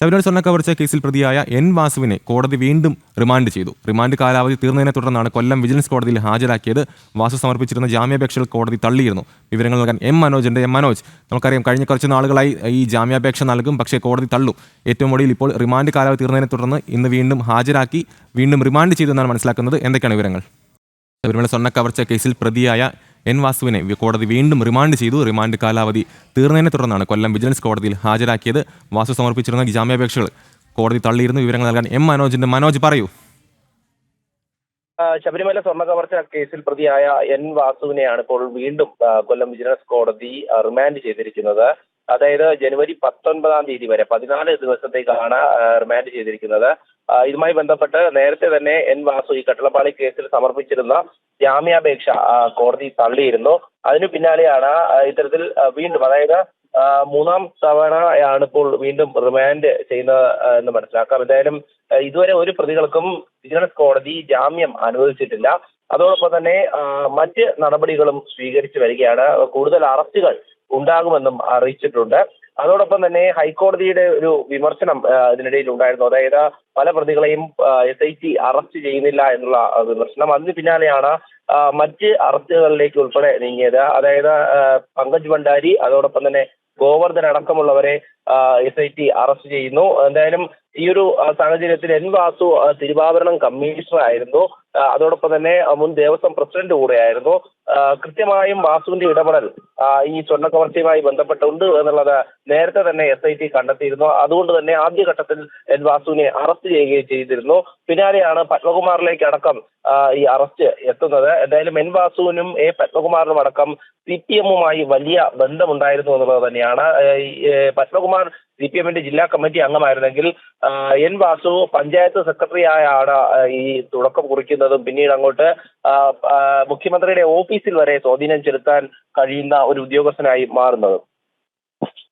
ശബരിമല സ്വർണ കവർച്ച കേസിൽ പ്രതിയായ എൻ വാസുവിനെ കോടതി വീണ്ടും റിമാൻഡ് ചെയ്തു. റിമാൻഡ് കാലാവധി തീർന്നതിനെ തുടർന്നാണ് കൊല്ലം വിജിലൻസ് കോടതിയിൽ ഹാജരാക്കിയത്. വാസു സമർപ്പിച്ചിരുന്ന ജാമ്യാപേക്ഷകൾ കോടതി തള്ളിയിരുന്നു. വിവരങ്ങൾ നൽകാൻ എം മനോജുണ്ട് എം മനോജ്. നമുക്കറിയാം കഴിഞ്ഞ കുറച്ച് നാളുകളായി ഈ ജാമ്യാപേക്ഷ നൽകും പക്ഷേ കോടതി തള്ളു. ഏറ്റവും ഒടുവിൽ ഇപ്പോൾ റിമാൻഡ് കാലാവധി തീർന്നതിനെ തുടർന്ന് ഇന്ന് വീണ്ടും ഹാജരാക്കി വീണ്ടും റിമാൻഡ് ചെയ്തു എന്നാണ് മനസ്സിലാക്കുന്നത്. എന്തൊക്കെയാണ് വിവരങ്ങൾ? ശബരിമല സ്വർണ കവർച്ച കേസിൽ പ്രതിയായ എൻ വാസുവിനെ കോടതി വീണ്ടും റിമാൻഡ് ചെയ്തു. റിമാൻഡ് കാലാവധി തീർന്നതിനെ തുടർന്നാണ് കൊല്ലം വിജിലൻസ് കോടതിയിൽ ഹാജരാക്കിയത്. വാസു സമർപ്പിച്ചിരുന്ന ജാമ്യാപേക്ഷകൾ. കോടതി തള്ളിയിരുന്നു വിവരങ്ങൾ നൽകാൻ എം മനോജിന്റെ മനോജ് പറയൂ. ശബരിമല സ്വർണ കവർച്ച കേസിൽ പ്രതിയായ എൻ വാസുവിനെയാണ് ഇപ്പോൾ വീണ്ടും കൊല്ലം വിജിലൻസ് കോടതി റിമാൻഡ് ചെയ്തിരിക്കുന്നത്. അതായത് ജനുവരി പത്തൊൻപതാം തീയതി വരെ പതിനാല് ദിവസത്തേക്കാണ് റിമാൻഡ് ചെയ്തിരിക്കുന്നത്. ഇതുമായി ബന്ധപ്പെട്ട് നേരത്തെ തന്നെ എൻ വാസു ഈ കട്ടളപ്പാളി കേസിൽ സമർപ്പിച്ചിരുന്ന ജാമ്യാപേക്ഷ കോടതി തള്ളിയിരുന്നു. അതിനു പിന്നാലെയാണ് ഇത്തരത്തിൽ വീണ്ടും അതായത് മൂന്നാം തവണയാണ് ഇപ്പോൾ വീണ്ടും റിമാൻഡ് ചെയ്യുന്നത് എന്ന് മനസ്സിലാക്കാം. എന്തായാലും ഇതുവരെ ഒരു പ്രതികൾക്കും വിജിലൻസ് കോടതി ജാമ്യം അനുവദിച്ചിട്ടില്ല. അതോടൊപ്പം തന്നെ മറ്റ് നടപടികളും സ്വീകരിച്ചു വരികയാണ്. കൂടുതൽ അറസ്റ്റുകൾ ഉണ്ടാകുമെന്നും അറിയിച്ചിട്ടുണ്ട്. അതോടൊപ്പം തന്നെ ഹൈക്കോടതിയുടെ ഒരു വിമർശനം അതിനിടയിൽ ഉണ്ടായിരുന്നു. അതായത് പല പ്രതികളെയും എസ് ഐ ടി അറസ്റ്റ് ചെയ്യുന്നില്ല എന്നുള്ള വിമർശനം. അതിന് പിന്നാലെയാണ് മറ്റ് അറസ്റ്റുകളിലേക്ക് ഉൾപ്പെടെ നീങ്ങിയത്. അതായത് പങ്കജ് ഭണ്ഡാരി അതോടൊപ്പം തന്നെ ഗോവർദ്ധൻ അടക്കമുള്ളവരെ എസ് ഐ ടി അറസ്റ്റ് ചെയ്യുന്നു. എന്തായാലും ഈ ഒരു സാഹചര്യത്തിൽ എൻ വാസു തിരുവാഭരണം കമ്മീഷണർ ആയിരുന്നു. അതോടൊപ്പം തന്നെ മുൻ ദേവസ്വം പ്രസിഡന്റ് കൂടെയായിരുന്നു. കൃത്യമായും വാസുവിന്റെ ഇടപെടൽ ഈ സ്വർണ കവർച്ചയുമായി ബന്ധപ്പെട്ടുണ്ട് എന്നുള്ളത് നേരത്തെ തന്നെ എസ് ഐ ടി കണ്ടെത്തിയിരുന്നു. അതുകൊണ്ട് തന്നെ ആദ്യഘട്ടത്തിൽ എൻ വാസുവിനെ അറസ്റ്റ് ചെയ്യുകയും ചെയ്തിരുന്നു. പിന്നാലെയാണ് പത്മകുമാറിലേക്ക് അടക്കം ഈ അറസ്റ്റ് എത്തുന്നത്. എന്തായാലും എൻ വാസുവിനും എ പത്മകുമാറിനും അടക്കം സി പി എമ്മുമായി വലിയ ബന്ധമുണ്ടായിരുന്നു എന്നുള്ളത് തന്നെയാണ്. ഏ, ഈ, സി പി എമ്മിന്റെ ജില്ലാ കമ്മിറ്റി അംഗമായിരുന്നെങ്കിൽ എൻ വാസു പഞ്ചായത്ത് സെക്രട്ടറി ആയാണ് ഈ തുടക്കം കുറിക്കുന്നതും പിന്നീട് അങ്ങോട്ട് മുഖ്യമന്ത്രിയുടെ ഓഫീസിൽ വരെ സ്വാധീനം ചെലുത്താൻ കഴിയുന്ന ഒരു ഉദ്യോഗസ്ഥനായി മാറുന്നത്.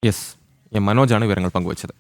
യെസ്. മനോജാണ് വിവരങ്ങൾ പങ്കുവച്ചത്.